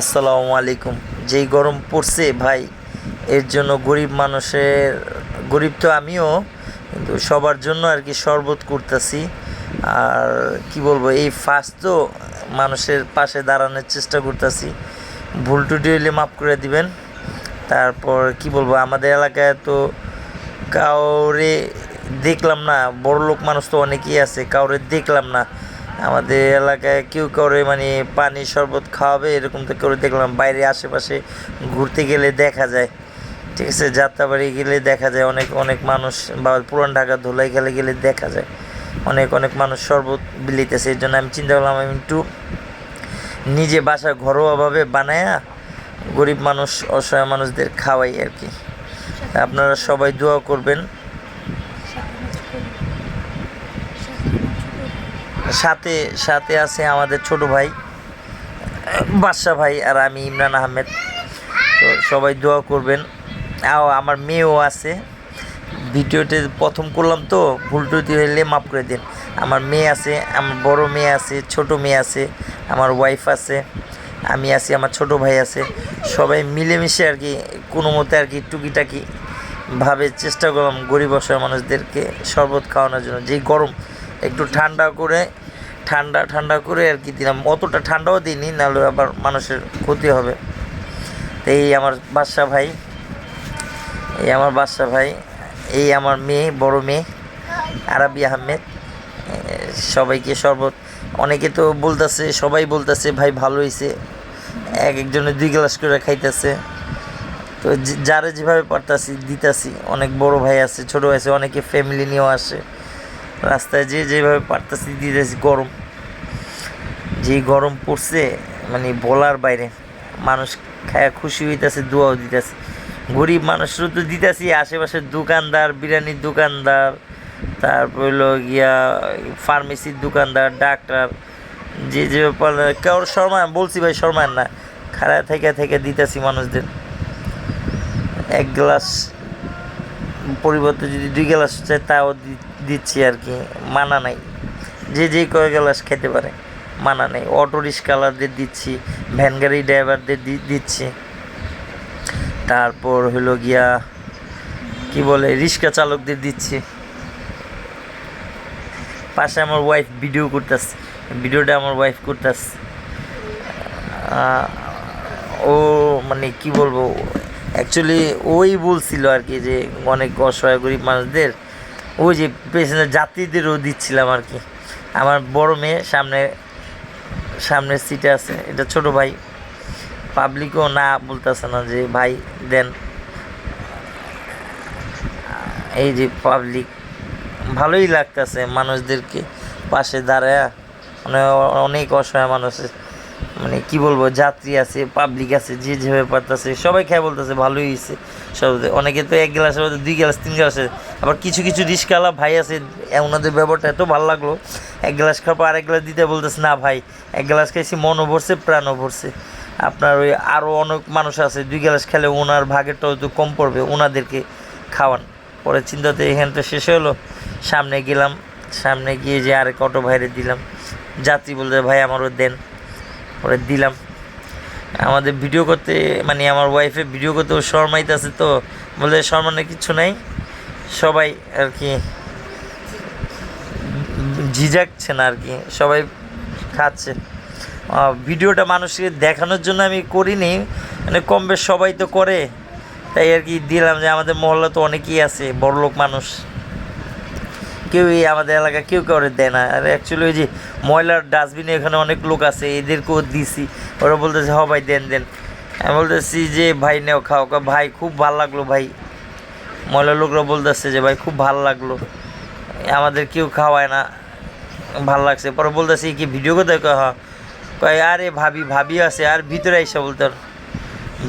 আসসালামু আলাইকুম। যেই গরম পড়ছে ভাই, এর জন্য গরিব মানুষের, গরিব তো আমিও, কিন্তু সবার জন্য আর কি শরবত করতেছি। আর কি বলব, এই ফার্স্ট তো মানুষের পাশে দাঁড়ানোর চেষ্টা করতেছি। ভুল টুটি হইলে মাফ করে দিবেন। তারপর কি বলব, আমাদের এলাকায় তো কাউরে দেখলাম না বড় লোক মানুষ তো অনেকেই আছে, কাউরে দেখলাম না। আমাদের এলাকায় কেউ করে মানে পানি শরবত খাওয়াবে, এরকম তো করে দেখলাম। বাইরে আশেপাশে ঘুরতে গেলে দেখা যায়। ঠিক আছে, যাত্রাবাড়ি গেলে দেখা যায়। অনেক অনেক মানুষ বা পুরান ঢাকা ধুলাই গেলে গেলে দেখা যায়। অনেক অনেক মানুষ শরবত বিলিতেছে। এই জন্য আমি চিন্তা করলাম, আমি একটু নিজে বাসা ঘরোয়াভাবে বানায়া গরিব মানুষ, অসহায় মানুষদের খাওয়াই আর কি। আপনারা সবাই দোয়া করবেন। সাথে সাথে আছে আমাদের ছোট ভাই বাদশা ভাই আর আমি ইমরান আহমেদ। তো সবাই দোয়া করবেন। আও, আমার মেয়েও আছে। ভিডিওতে প্রথম করলাম তো, ভুল টুটি হইলে মাফ করে দিন। আমার মেয়ে আছে, আমার বড় মেয়ে আছে, ছোট মেয়ে আছে, আমার ওয়াইফ আছে, আমি আছি, আমার ছোট ভাই আছে। সবাই মিলেমিশে আর কি, কোনো মতে আর কি টুকিটাকি ভাবে চেষ্টা করলাম গরিব অসহায় মানুষদেরকে শরবত খাওয়ানোর জন্য। যেই গরম একটু ঠান্ডা করে, ঠান্ডা ঠান্ডা করে আর কি দিলাম। অতটা ঠান্ডাও দিইনি, নাহলে আবার মানুষের ক্ষতি হবে। তো এই আমার বাদশা ভাই, এই আমার বাদশা ভাই, এই আমার মেয়ে, বড় মেয়ে, আরাবি আহমেদ, সবাইকে শরবত। অনেকে তো বলতেছে, সবাই বলতেছে, ভাই, ভালো হয়েছে এক একজনের দুই গ্লাস করে খাইতেছে। তো যারা যেভাবে পারতাছি, দিতাছি। অনেক বড় ভাই আছে, ছোট আছে, অনেকে ফ্যামিলি নিয়েও আসে। রাস্তায় যে যেভাবে পারতাছি দিতেছি গরম। যে গরম পড়ছে মানে বলার বাইরে। মানুষ খায়া খুশি হইতাছে, দোয়াও দিতেছে। গরিব মানুষেরও তো দিতেছি আশেপাশের দোকানদার, বিরিয়ানির দোকানদার, তারপর হলো গিয়া ফার্মেসির দোকানদার, ডাক্তার, যে যে কারোর শর্মা, বলছি ভাই শর্মা না। খাড়া থেকে থেকে দিতেছি মানুষদের। এক গ্লাস পরিবর্তে যদি দুই গ্লাস চাই, তাও দিচ্ছি আর কি, মানা নাই। যে যে কয় গ্লাস খেতে পারে, মানা নেই। অটো রিক্সাওয়ালাদের দিচ্ছি ভ্যান গাড়ি ড্রাইভারদের দিচ্ছি। তারপর হলো গিয়া, কি বলে, রিক্সা চালকদের দিচ্ছি। পাশে আমার ওয়াইফ ভিডিও করতেছে ভিডিওটা আমার ওয়াইফ করতেছে। ও মানে কি বলব অ্যাকচুয়ালি ওই বলছিল আর কি যে অনেক অসহায় গরিব মানুষদের ওই যে পেছনে যাত্রীদেরও দিচ্ছিলাম আর কি। আমার বড় মেয়ে সামনে, সামনের সিটে আছে। এটা ছোট ভাই। পাবলিকও না বলতেছে না যে, ভাই, দেন। এই যে পাবলিক ভালোই লাগতেছে মানুষদেরকে পাশে দাঁড়ায়। মানে অনেক অসহায় মানুষ আছে। মানে কি বলব, যাত্রী আছে পাবলিক আছে, যে যেভাবে পারতেছে, সবাই খেয়ে বলতেছে, ভালোই হয়েছে সব অনেকে তো এক মধ্যে, দুই গ্লাস, তিন গ্লাসে আবার কিছু কিছু রিস্কাওয়ালা ভাই আছে ওনাদের ব্যাপারটা এত ভালো লাগল। এক গ্লাস খাওয়ার পর আরেক গ্লাস দিতে বলতেছে, না ভাই, এক গ্লাস খাইছি, মনও ভরছে, প্রাণও ভরছে। আপনার ওই আরও অনেক মানুষ আছে, দুই গ্লাস খেলে ওনার ভাগেরটা হয়তো কম পড়বে, ওনাদেরকে খাওয়ান। পরে চিন্তাতে এখানটা শেষ হলো সামনে গেলাম, সামনে গিয়ে যে আরেক অটো ভাইরে দিলাম। যাত্রী বলতে, ভাই, আমারও দেন। পরে দিলাম। আমাদের ভিডিও করতে মানে আমার ওয়াইফে ভিডিও করতে শর্মাইতে আছে তো, বলে শর্মানের কিছু নাই। সবাই আর কি ঝিঝাকছে না আর কি, সবাই খাচ্ছে। ভিডিওটা মানুষকে দেখানোর জন্য আমি করিনি মানে কম বেশ সবাই তো করে। তাই আর কি দিলাম যে আমাদের মহল্লা তো অনেকেই আছে বড় লোক মানুষ। কেউই আমাদের এলাকা কেউ কাউরে দেয় না। আর অ্যাকচুয়ালি ওই যে ময়লার ডাস্টবিনে এখানে অনেক লোক আছে, এদেরকেও দিছি। ওরা বলতেছে, হ ভাই, দেন দেন। আমি বলতেছি যে, ভাই, নেও, খাও। ভাই, খুব ভালো লাগল ভাই। ময়লার লোকরা বলতেছে যে, ভাই, খুব ভালো লাগল। আমাদের কেউ খাওয়ায় না। ভালো লাগছে। পরে বলতেছি, কি, ভিডিও কোথায় কয় হ্যাঁ। কয়, আরে ভাবি ভাবি আছে, আর ভিতরে আইসা বলতে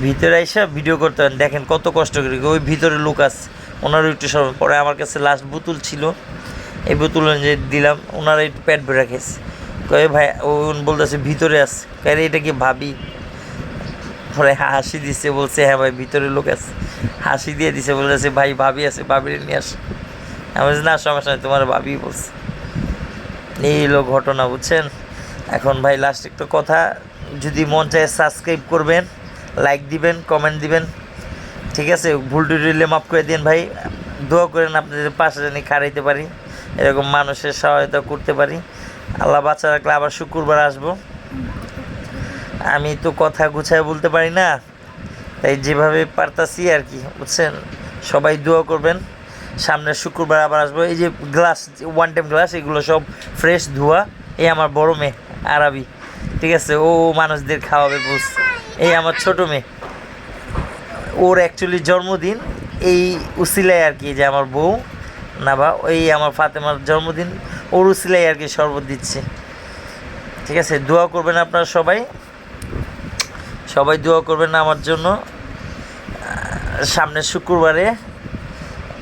ভিতরে আইসা ভিডিও করতে দেখেন কত কষ্ট করে, ওই ভিতরে লোক আছে। ওনারও একটু সব পরে আমার কাছে লাস্ট বোতল ছিল। এই বোতল যে দিলাম, ওনারা একটু পেট ভরে খেয়েছে কয়ে, ভাই, ও বলতেছে, ভিতরে আছে কয়ে এটা কি ভাবি? পরে হাসি দিছে, বলছে হ্যাঁ ভাই, ভিতরে লোক আছে। হাসি দিয়ে দিছে, বলতেছে, ভাই, ভাবি আছে, ভাবিরে নিয়ে আস। আমি না, সমস্যা নেই, তোমার ভাবি বলছে। এই হলো ঘটনা, বুঝছেন? এখন ভাই লাস্ট একটু কথা, যদি মন চায় সাবস্ক্রাইব করবেন লাইক দিবেন কমেন্ট দিবেন, ঠিক আছে? ভুল টুটিলে মাফ করে দিন ভাই। দোয়া করেন, আপনাদের পাশে জানি খাড়াইতে পারি। এরকম মানুষের সহায়তা করতে পারি। আল্লাহ বাচ্চা রাখলে আবার শুক্রবার আসব। আমি তো কথা গুছায় বলতে পারি না, তাই যেভাবে পারতাছি আর কি, বুঝছেন? সবাই দোয়া করবেন। সামনের শুক্রবার আবার আসব। এই যে গ্লাস ওয়ান টাইম গ্লাস, এগুলো সব ফ্রেশ ধোয়া। এই আমার বড় মেয়ে, আরবি, ঠিক আছে? ও মানুষদের খাওয়াবে, বুঝ। এই আমার ছোট মেয়ে। ওর অ্যাকচুয়ালি জন্মদিন, এই উসিলায় আর কি, যে আমার বউ। না বা ওই আমার ফাতেমার জন্মদিন ওর আর কি শরবত দিচ্ছে। ঠিক আছে দোয়া করবেন আপনারা সবাই। সবাই দোয়া করবেন আমার জন্য। আহ, সামনের শুক্রবারে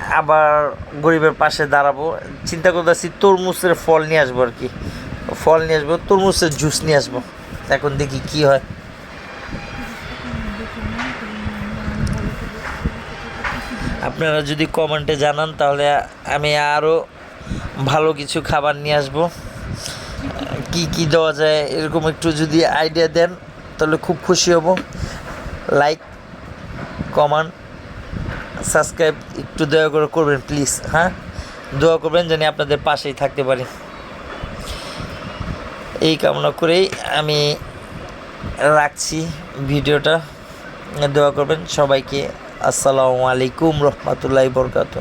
আবার গরিবের পাশে দাঁড়াবো। চিন্তা করতেছি তরমুজের ফল নিয়ে আসব আর কি। ফল নিয়ে আসব তরমুজের জুস নিয়ে আসব। এখন দেখি কি হয়। আপনারা যদি কমেন্টে জানান, তাহলে আমি আরও ভালো কিছু খাবার নিয়ে আসব। কি কি দেওয়া যায়, এরকম একটু যদি আইডিয়া দেন, তাহলে খুব খুশি হব। লাইক কমেন্ট সাবস্ক্রাইব একটু দয়া করে করবেন প্লিজ হ্যাঁ? দোয়া করবেন যেন আপনাদের পাশেই থাকতে পারি। এই কামনা করেই আমি রাখছি ভিডিওটা। দোয়া করবেন সবাইকে। আসসালামু আলাইকুম রহমতুল্লাহ বরকাত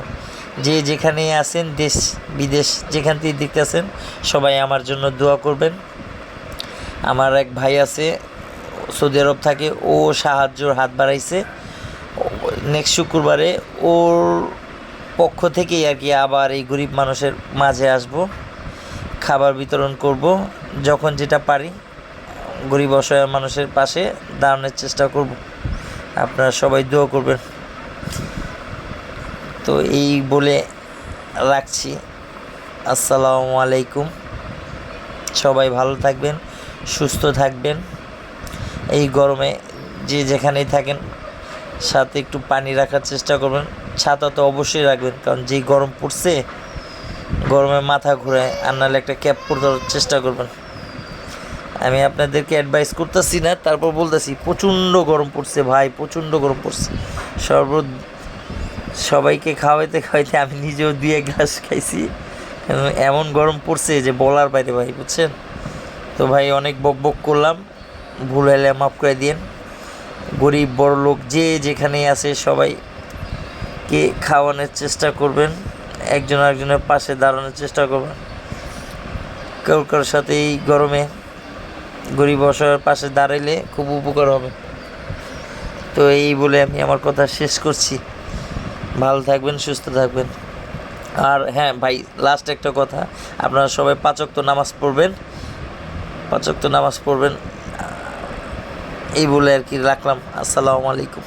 যে যেখানে আছেন, দেশ, বিদেশ, যেখান থেকে দেখতেছেন, সবাই আমার জন্য দোয়া করবেন। আমার এক ভাই আছে, সৌদি আরব থাকে, ও সাহায্যর হাত বাড়াইছে। নেক্সট শুক্রবারে ওর পক্ষ থেকেই আর কি আবার এই গরিব মানুষের মাঝে আসব, খাবার বিতরণ করব, যখন যেটা পারি। গরিব অসহায় মানুষের পাশে দাঁড়ানোর চেষ্টা করব। আপনারা সবাই দোয়া করবেন। তো এই বলে রাখছি। আসসালামু আলাইকুম। সবাই ভালো থাকবেন, সুস্থ থাকবেন। এই গরমে যে যেখানেই থাকেন, সাথে একটু পানি রাখার চেষ্টা করবেন। ছাতা তো অবশ্যই রাখবেন, কারণ যেই গরম পড়ছে, গরমে মাথা ঘুরে আর নাহলে একটা ক্যাপ পরতে চেষ্টা করবেন। আমি আপনাদেরকে অ্যাডভাইস করতেছি না, তারপর বলতেছি, প্রচণ্ড গরম পড়ছে ভাই, প্রচণ্ড গরম পড়ছে। সর্ব সবাইকে খাওয়াইতে খাওয়াইতে আমি নিজেও দুই এক গ্লাস খাইছি। এমন গরম পড়ছে যে বলার বাইরে ভাই, বুঝছেন? তো ভাই, অনেক বক বক করলাম। ভুল হলে মাফ করে দিন গরিব, বড় লোক যে যেখানে আছে সবাইকে খাওয়ানোর চেষ্টা করবেন, একজন আরেকজনের পাশে দাঁড়ানোর চেষ্টা করবেন। কেউ কারোর সাথে এই গরমে গরিব অসহায়ের পাশে দাঁড়াইলে খুব উপকার হবে। তো এই বলে আমি আমার কথা শেষ করছি। ভালো থাকবেন, সুস্থ থাকবেন। আর হ্যাঁ ভাই লাস্ট একটা কথা। আপনারা সবাই পাঁচক্ত নামাজ পড়বেন। পাঁচক্ত নামাজ পড়বেন। এই বলে আর কি রাখলাম। আসসালামু আলাইকুম।